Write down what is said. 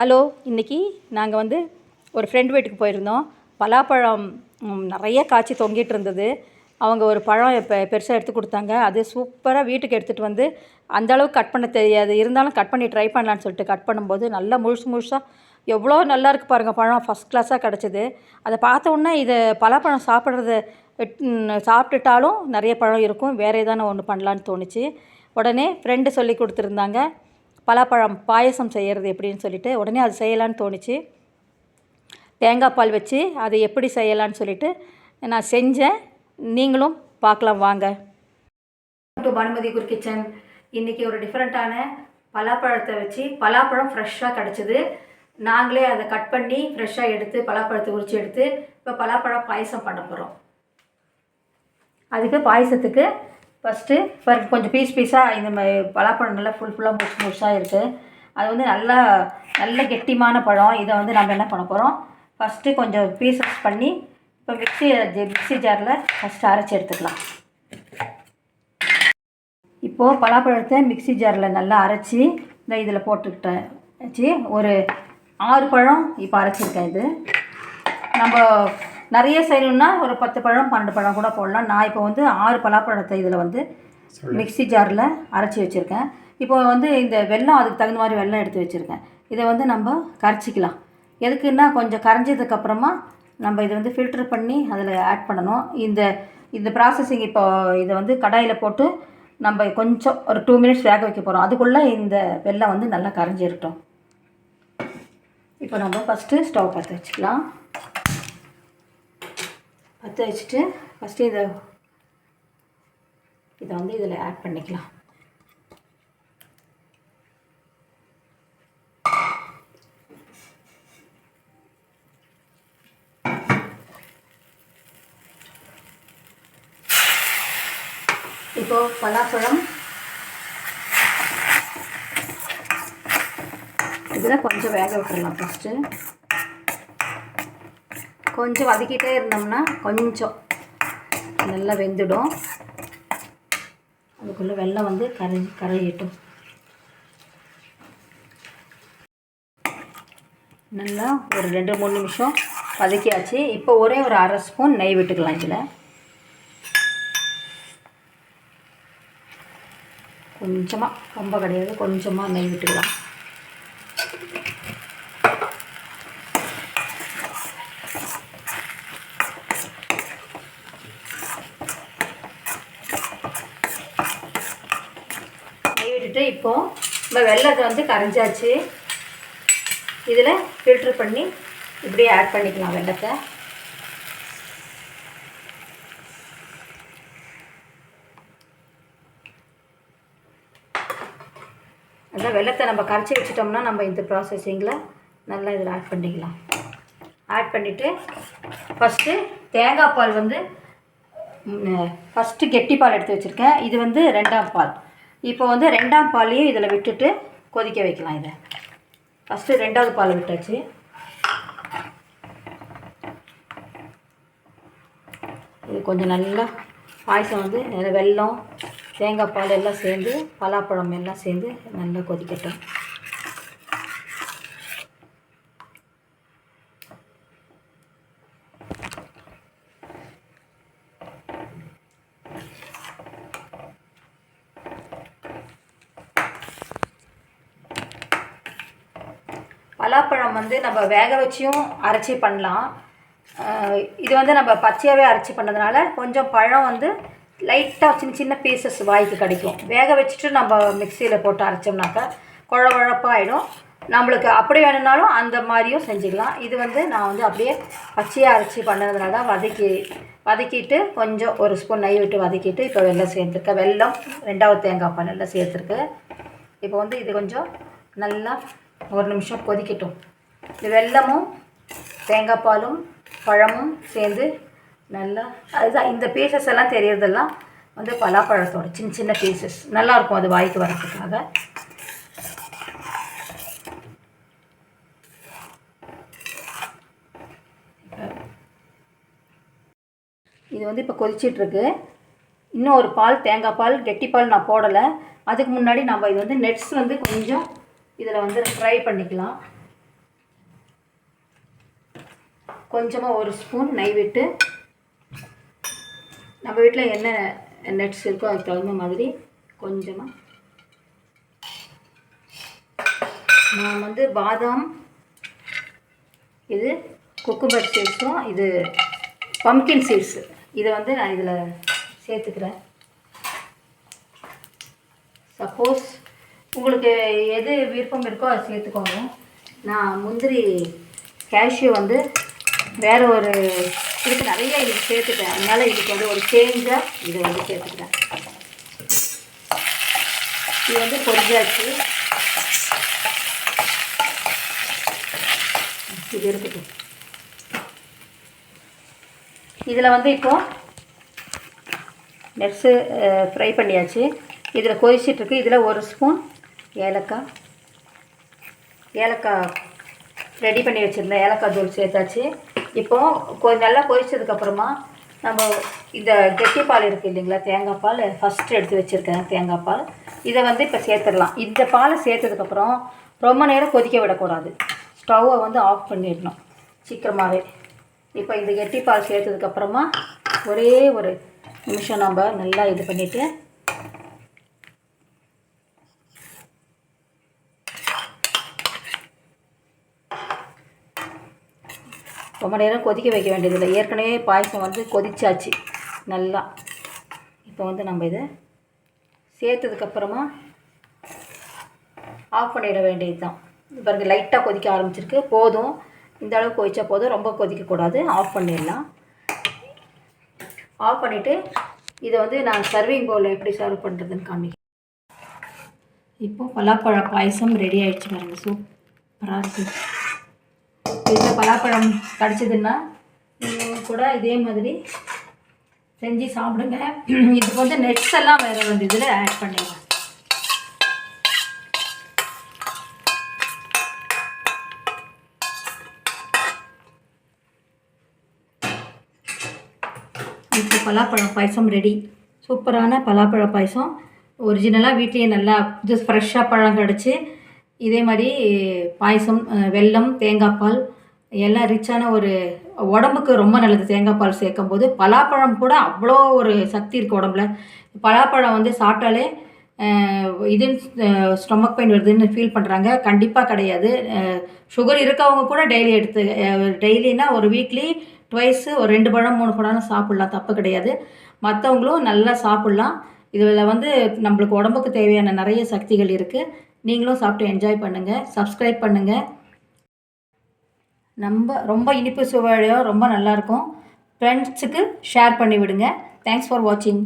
Hello இன்றைக்கி நாங்கள் வந்து ஒரு ஃப்ரெண்ட் வீட்டுக்கு போயிருந்தோம். பலாப்பழம் நிறைய காய்ச்சி தொங்கிட்டு இருந்தது. அவங்க ஒரு பழம் இப்போ பெருசாக எடுத்து கொடுத்தாங்க. அது சூப்பராக வீட்டுக்கு எடுத்துகிட்டு வந்து அந்த அளவுக்கு கட் பண்ண தெரியாது. இருந்தாலும் கட் பண்ணி ட்ரை பண்ணலான்னு சொல்லிட்டு கட் பண்ணும்போது நல்லா முழுசு முழுசாக எவ்வளோ நல்லா இருக்குது பாருங்கள் பழம் ஃபஸ்ட் கிளாஸாக கிடச்சிது. அதை பார்த்த உடனே இது பலாப்பழம் சாப்பிட்றது சாப்பிட்டுட்டாலும் நிறைய பழம் இருக்கும். வேறு எதான ஒன்று பண்ணலான்னு தோணுச்சு. உடனே ஃப்ரெண்டு சொல்லி கொடுத்துருந்தாங்க. பலாப்பழம் பாயசம் செய்கிறது எப்படின்னு சொல்லிட்டு உடனே அது செய்யலான்னு தோணுச்சு. தேங்காய் பால் வச்சு அதை எப்படி செய்யலான்னு சொல்லிட்டு நான் செஞ்சேன். நீங்களும் பார்க்கலாம் வாங்க. டு பானுமதி குர் கிச்சன் இன்றைக்கி ஒரு டிஃப்ரெண்ட்டான பலாப்பழத்தை வச்சு பலாப்பழம் ஃப்ரெஷ்ஷாக கிடச்சிது. நாங்களே அதை கட் பண்ணி ஃப்ரெஷ்ஷாக எடுத்து பலாப்பழத்தை உரித்து எடுத்து இப்போ பலாப்பழம் பாயசம் பண்ண போகிறோம் அதுக்கு பாயசத்துக்கு ஃபஸ்ட்டு ஃபர் கொஞ்சம் பீஸ் பீஸாக இந்த மாதிரி பலாப்பழம் நல்லா ஃபுல் ஃபுல்லாக முழுசு முழுசாக இருக்குது அது வந்து நல்லா நல்ல கெட்டிமான பழம். இதை வந்து நம்ம என்ன பண்ண போகிறோம் ஃபஸ்ட்டு கொஞ்சம் பீசஸ் பண்ணி இப்போ மிக்ஸி மிக்ஸி ஜாரில் ஃபஸ்ட்டு அரைச்சி எடுத்துக்கலாம். இப்போது பலாப்பழத்தை மிக்ஸி ஜாரில் நல்லா அரைச்சி இந்த இதில் போட்டுக்கிட்டேன். வச்சு ஒரு ஆறு பழம் இப்போ அரைச்சிருக்கேன் இது. நம்ம நிறைய செய்யணும்னா ஒரு பத்து பழம் பன்னெண்டு பழம் கூட போடலாம். நான் இப்போ வந்து ஆறு பலாப்பழத்தை இதில் வந்து மிக்ஸி ஜாரில் அரைச்சி வச்சுருக்கேன். இப்போ வந்து இந்த வெல்லம் அதுக்கு தகுந்த மாதிரி வெல்லம் எடுத்து வச்சுருக்கேன். இதை வந்து நம்ம கரைச்சிக்கலாம். எதுக்குன்னா கொஞ்சம் கரைஞ்சதுக்கப்புறமா நம்ம இதை வந்து ஃபில்டர் பண்ணி அதில் ஆட் பண்ணணும். இந்த இந்த ப்ராசஸிங் இப்போ இதை வந்து கடாயில் போட்டு நம்ம கொஞ்சம் ஒரு டூ மினிட்ஸ் வேக வைக்க போகிறோம் அதுக்குள்ளே இந்த வெல்லம் வந்து நல்லா கரைஞ்சிரட்டும். இப்போ நம்ம ஃபஸ்ட்டு ஸ்டவ் பற்ற வச்சுக்கலாம். பற்ற வச்சுட்டு ஃபஸ்ட்டு இதை இதை வந்து இதில் ஆட் பண்ணிக்கலாம். இப்போ பலாப்பழம். இதில் கொஞ்சம் வேக விட்டுடலாம் ஃபஸ்ட்டு கொஞ்சம் வதக்கிட்டே இருந்தோம்னா கொஞ்சம் நல்லா வெந்துடும். அதுக்குள்ளே வெள்ளம் வந்து கரை கரையிட்டும். நல்லா ஒரு ரெண்டு மூணு நிமிஷம் வதக்கியாச்சு. இப்போ ஒரே ஒரு அரை ஸ்பூன் நெய் விட்டுக்கலாம் இதில். கொஞ்சமாக ரொம்ப கிடையாது. கொஞ்சமாக நெய் விட்டுக்கலாம் நெய் விட்டுட்டு இப்போது நம்ம வெள்ளத்தை வந்து கரைஞ்சாச்சு. இதில் ஃபில்ட்ரு பண்ணி இப்படியே ஆட் பண்ணிக்கலாம் வெள்ளத்தை. அதான் வெள்ளத்தை நம்ம கரைச்சி வச்சிட்டோம்னா நம்ம இந்த ப்ராசஸிங்கில் நல்லா இதில் ஆட் பண்ணிக்கலாம். ஆட் பண்ணிவிட்டு ஃபஸ்ட்டு தேங்காய் பால் வந்து ஃபஸ்ட்டு கெட்டி பால் எடுத்து வச்சுருக்கேன். இது வந்து ரெண்டாம் பால். இப்போ வந்து ரெண்டாம் பாலையும் இதில் விட்டுட்டு கொதிக்க வைக்கலாம் இதை. ஃபஸ்ட்டு ரெண்டாவது பால் விட்டாச்சு. இது கொஞ்சம் நல்லா பாயசம் வந்து வெல்லம் தேங்காய் பால் எல்லாம் சேர்ந்து பலாப்பழம் எல்லாம் சேர்ந்து நல்லா கொதிக்கட்டும். பலாப்பழம் வந்து நம்ம வேக வச்சியும் அரைச்சி பண்ணலாம். இது வந்து நம்ம பச்சையாகவே அரைச்சி பண்ணதுனால கொஞ்சம் பழம் வந்து லைட்டாக சின்ன சின்ன பீசஸ் வாய்க்கு கிடைக்கும். வேக வச்சுட்டு நம்ம மிக்சியில் போட்டு அரைச்சோம்னாக்கா குழ குழப்பாயிடும் நம்மளுக்கு அப்படி வேணும்னாலும் அந்த மாதிரியும் செஞ்சுக்கலாம். இது வந்து நான் வந்து அப்படியே பச்சையாக அரைச்சி பண்ணதுனால தான் வதக்கி வதக்கிட்டு கொஞ்சம் ஒரு ஸ்பூன் நெய் விட்டு வதக்கிட்டு இப்போ வெள்ளம் சேர்த்துருக்கேன். வெல்லம் ரெண்டாவது தேங்காய் பால் எல்லாம் சேர்த்துருக்கு இப்போ வந்து இது கொஞ்சம் நல்லா ஒரு நிமிஷம் கொதிக்கட்டும். இந்த வெல்லமும் தேங்காய் பாலும் பழமும் சேர்ந்து நல்லா அதுதான் இந்த பீசஸ் எல்லாம் தெரியறதெல்லாம் வந்து பலாப்பழத்தோட சின்ன சின்ன பீசஸ் நல்லாயிருக்கும் அது வாய்க்கு வரதுக்காக இது வந்து இப்போ கொதிச்சிட்ருக்கு. இன்னும் ஒரு பால் தேங்காய் பால் கெட்டி பால் நான் போடலை. அதுக்கு முன்னாடி நம்ம இது வந்து நெட்ஸ் வந்து கொஞ்சம் இதில் வந்து ஃப்ரை பண்ணிக்கலாம். கொஞ்சமாக ஒரு ஸ்பூன் நெய் விட்டு நம்ம வீட்டில் என்ன நட்ஸ் இருக்கோ அதுக்கு தகுந்த மாதிரி கொஞ்சமாக நான் வந்து பாதாம் இது குக்கும்பர் சீட்ஸும் இது பம்கின் சீட்ஸ் இதை வந்து நான் இதில் சேர்த்துக்கிறேன். சப்போஸ் உங்களுக்கு எது விருப்பம் இருக்கோ அதை சேர்த்துக்கோங்க. நான் முந்திரி கேஷ்யூ வந்து வேறு ஒரு இதுக்கு நிறைய இதுக்கு சேர்த்துட்டேன். அதனால் இதுக்கு வந்து ஒரு சேஞ்சாக இதை வந்து சேர்த்துக்கிறேன் இது வந்து பொரிஞ்சாச்சு. இது இருக்கட்டும் இதில் வந்து இப்போது நெக்ஸ்ட்டு ஃப்ரை பண்ணியாச்சு. இதில் கொதிச்சிட்ருக்கு இதில் ஒரு ஸ்பூன் ஏலக்காய். ஏலக்காய் ரெடி பண்ணி வச்சுருந்தேன். ஏலக்காய் தூள் சேர்த்தாச்சு. இப்போது கொ நல்லா கொதிச்சதுக்கப்புறமா நம்ம இந்த கெட்டி பால் இருக்குது இல்லைங்களா தேங்காய் பால் ஃபஸ்ட்டு எடுத்து வச்சுருக்கேன் தேங்காய் பால். இதை வந்து இப்போ சேர்த்துடலாம். இந்த பாலை சேர்த்ததுக்கப்புறம் ரொம்ப நேரம் கொதிக்க விடக்கூடாது. ஸ்டவ்வை வந்து ஆஃப் பண்ணிடணும் சீக்கிரமாகவே இப்போ இந்த கெட்டி பால் சேர்த்ததுக்கப்புறமா ஒரே ஒரு நிமிஷம் நம்ம நல்லா இது பண்ணிவிட்டு ரொம்ப நேரம் கொதிக்க வைக்க வேண்டியதில்லை. ஏற்கனவே பாயசம் வந்து கொதிச்சாச்சு. நல்லா. இப்போ வந்து நம்ம இதை சேர்த்ததுக்கப்புறமா ஆஃப் பண்ணிட வேண்டியது தான் பாருங்க லைட்டாக கொதிக்க ஆரம்பிச்சிருக்கு. போதும். இந்த அளவு கொதிச்சா போதும். ரொம்ப கொதிக்கக்கூடாது ஆஃப் பண்ணிடலாம். ஆஃப் பண்ணிவிட்டு இதை வந்து நான் சர்விங் பவுலில் எப்படி சர்வ் பண்ணுறதுன்னு காமிக்கிறேன். இப்போது பலாப்பழ பாயசம் ரெடி ஆகிடுச்சு பாருங்கள் சூப்பராக இருக்குது வீட்டில் பலாப்பழம் கிடச்சிதுன்னா கூட இதே மாதிரி செஞ்சு சாப்பிடுங்க. இதுக்கு வந்து நெட்ஸ் எல்லாம் வேறு வந்து இதில் ஆட் பண்ணிடுங்க. இப்போ பலாப்பழம் பாயசம் ரெடி சூப்பரான பலாப்பழ பாயசம். ஒரிஜினலாக வீட்லேயே நல்லா இது ஃப்ரெஷ்ஷாக பழம் கிடச்சி இதே மாதிரி பாயசம் வெல்லம் தேங்காய் பால் எல்லாம் ரிச்சான ஒரு உடம்புக்கு ரொம்ப நல்லது. தேங்காய் பால் சேர்க்கும் போது பலாப்பழம் கூட அவ்வளோ ஒரு சக்தி இருக்குது உடம்புல. பலாப்பழம் வந்து சாப்பிட்டாலே இதுன்னு ஸ்டொமக் பெயின் வருதுன்னு ஃபீல் பண்ணுறாங்க கண்டிப்பாக கிடையாது. சுகர் இருக்கவங்க கூட டெய்லி எடுத்து டெய்லினா ஒரு வீக்லி ட்வைஸு ஒரு ரெண்டு பழம் மூணு பழம் சாப்பிட்லாம். தப்பு கிடையாது. மற்றவங்களும் நல்லா சாப்பிட்லாம். இதில் வந்து நம்மளுக்கு உடம்புக்கு தேவையான நிறைய சக்திகள் இருக்குது நீங்களும் சாப்பிட்டு என்ஜாய் பண்ணுங்கள் சப்ஸ்கிரைப் பண்ணுங்கள் நம்ம ரொம்ப இனிப்பு சுவையோ ரொம்ப நல்லாயிருக்கும். ஃப்ரெண்ட்ஸுக்கு ஷேர் பண்ணி விடுங்க தேங்க்ஸ் ஃபார் வாட்சிங்